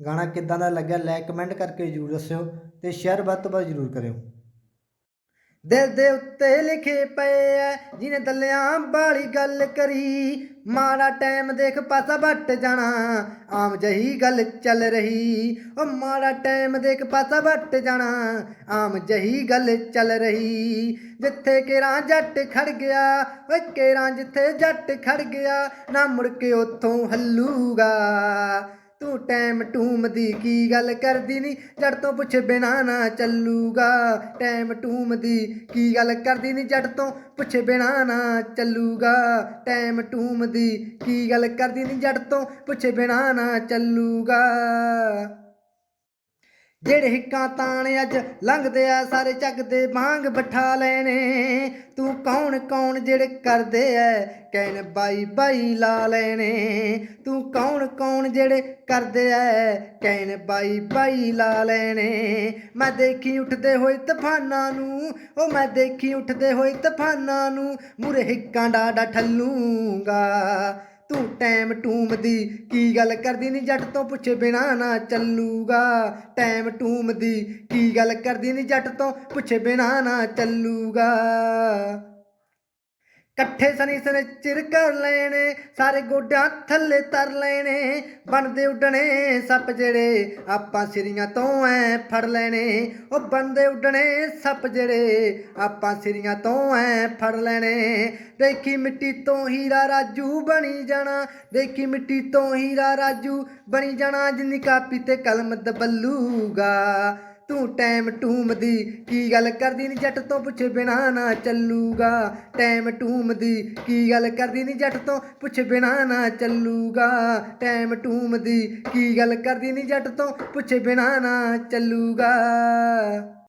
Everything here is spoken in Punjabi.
ਗਾਣਾ ਕਿੱਦਾਂ ਦਾ ਲੱਗਿਆ ਲਾਈਕ ਕਮੈਂਟ ਕਰਕੇ ਜਰੂਰ ਦੱਸਿਓ ਤੇ ਸ਼ੇਅਰ ਵੱਧ ਤੋਂ ਵੱਧ ਜਰੂਰ ਕਰਿਓ। ਦਿਲ ਦੇ ਉੱਤੇ ਲਿਖੇ ਪਏ ਐ, ਜਿਹਨੇ ਦਲਿਆਂ ਵਾਲੀ ਗੱਲ ਕਰੀ, ਮਾੜਾ ਟਾਈਮ ਦੇਖ ਪਾਸਾ ਵੱਟ ਜਾਣਾ, ਆਮ ਜਹੀ ਗੱਲ ਚੱਲ ਰਹੀ, ਉਹ ਮਾੜਾ ਟਾਈਮ ਦੇਖ ਪਾਸਾ ਵੱਟ ਜਾਣਾ, ਆਮ ਜਹੀ ਗੱਲ ਚੱਲ ਰਹੀ, ਜਿੱਥੇ ਕੇਰਾਂ ਜੱਟ ਖੜ ਗਿਆ, ਓਏ ਕੇਰਾਂ ਜਿੱਥੇ ਜੱਟ ਖੜ ਗਿਆ, ਨਾ ਮੁੜ ਕੇ ਉੱਥੋਂ ਹੱਲੂਗਾ। ਤੂੰ ਟਾਈਮ ਟੂਮ ਦੀ ਕੀ ਗੱਲ ਕਰਦੀ ਨਹੀਂ ਜੜ ਤੋਂ ਪੁੱਛ ਬਿਨਾ ਨਾ ਚੱਲੂਗਾ। ਟਾਈਮ ਟੂਮ ਦੀ ਕੀ ਗੱਲ ਕਰਦੀ ਨਹੀਂ ਜੜ ਤੋਂ ਪੁੱਛ ਬਿਨਾ ਨਾ ਚੱਲੂਗਾ। ਟਾਈਮ ਟੂਮ ਦੀ ਕੀ ਗੱਲ ਕਰਦੀ ਨਹੀਂ ਜੜ ਤੋਂ ਪੁੱਛ ਬਿਨਾ ਨਾ ਚੱਲੂਗਾ। ਜਿਹੜੇ ਹਿੱਕਾਂ ਤਾਣ ਅੱਜ ਲੰਘਦੇ ਆ, ਸਾਰੇ ਚੱਕ ਦੇ ਬਾਂਗ ਬਿਠਾ ਲੈਣੇ। ਤੂੰ ਕੌਣ ਕੌਣ ਜਿਹੜੇ ਕਰਦੇ ਐ, ਕਹਿਣ ਬਾਈ ਬਾਈ ਲਾ ਲੈਣੇ। ਤੂੰ ਕੌਣ ਕੌਣ ਜਿਹੜੇ ਕਰਦੇ ਐ, ਕਹਿਣ ਬਾਈ ਬਾਈ ਲਾ ਲੈਣੇ। ਮੈਂ ਦੇਖੀ ਉੱਠਦੇ ਹੋਏ ਤੂਫਾਨਾਂ ਨੂੰ, ਉਹ ਮੈਂ ਦੇਖੀ ਉੱਠਦੇ ਹੋਏ ਤੂਫਾਨਾਂ ਨੂੰ ਮੁਰੇ ਹਿੱਕਾਂ ਡਾਡਾ ਠੱਲੂਗਾ। ਤੂੰ ਟਾਈਮ ਟੂਮ ਦੀ ਕੀ ਗੱਲ ਕਰਦੀ ਨਹੀਂ ਜੱਟ ਤੋਂ ਪੁੱਛੇ ਬਿਨਾ ਨਾ ਚੱਲੂਗਾ? ਟਾਈਮ ਟੂਮ ਦੀ ਕੀ ਗੱਲ ਕਰਦੀ ਨਹੀਂ ਜੱਟ ਤੋਂ ਪੁੱਛੇ ਬਿਨਾ ਨਾ ਚੱਲੂਗਾ? ਇਕੱਠੇ ਸਨੀ ਸਨੇ ਚਿਰ ਕਰ ਲੈਣੇ, ਸਾਰੇ ਗੋਡਿਆਂ ਥੱਲੇ ਤਰ ਲੈਣੇ, ਬਣਦੇ ਉੱਡਣੇ ਸੱਪ ਜਿਹੜੇ ਆਪਾਂ ਸਿਰੀਆਂ ਤੋਂ ਐ ਫੜ ਲੈਣੇ। ਉਹ ਬਣਦੇ ਉੱਡਣੇ ਸੱਪ ਜਿਹੜੇ ਆਪਾਂ ਸਿਰੀਆਂ ਤੋਂ ਐ ਫੜ ਲੈਣੇ। ਦੇਖੀ ਮਿੱਟੀ ਤੋਂ ਹੀਰਾ ਰਾਜੂ ਬਣੀ ਜਾਣਾ, ਦੇਖੀ ਮਿੱਟੀ ਤੋਂ ਹੀਰਾ ਰਾਜੂ ਬਣੀ ਜਾਣਾ, ਜਿੰਨੀ ਕਾਪੀ ਤੇ ਕਲਮ ਦਬੱਲੂਗਾ। ਤੂੰ ਟਾਈਮ ਟੂਮ ਦੀ ਕੀ ਗੱਲ ਕਰਦੀ ਨਹੀਂ ਜੱਟ ਤੋਂ ਪੁੱਛ ਬਿਨਾ ਨਾ ਚੱਲੂਗਾ? ਟਾਈਮ ਟੂਮ ਦੀ ਕੀ ਗੱਲ ਕਰਦੀ ਨਹੀਂ ਜੱਟ ਤੋਂ ਪੁੱਛ ਬਿਨਾ ਨਾ ਚੱਲੂਗਾ? ਟਾਈਮ ਟੂਮ ਦੀ ਕੀ ਗੱਲ ਕਰਦੀ ਨਹੀਂ ਜੱਟ ਤੋਂ ਪੁੱਛ ਬਿਨਾ ਨਾ ਚੱਲੂਗਾ?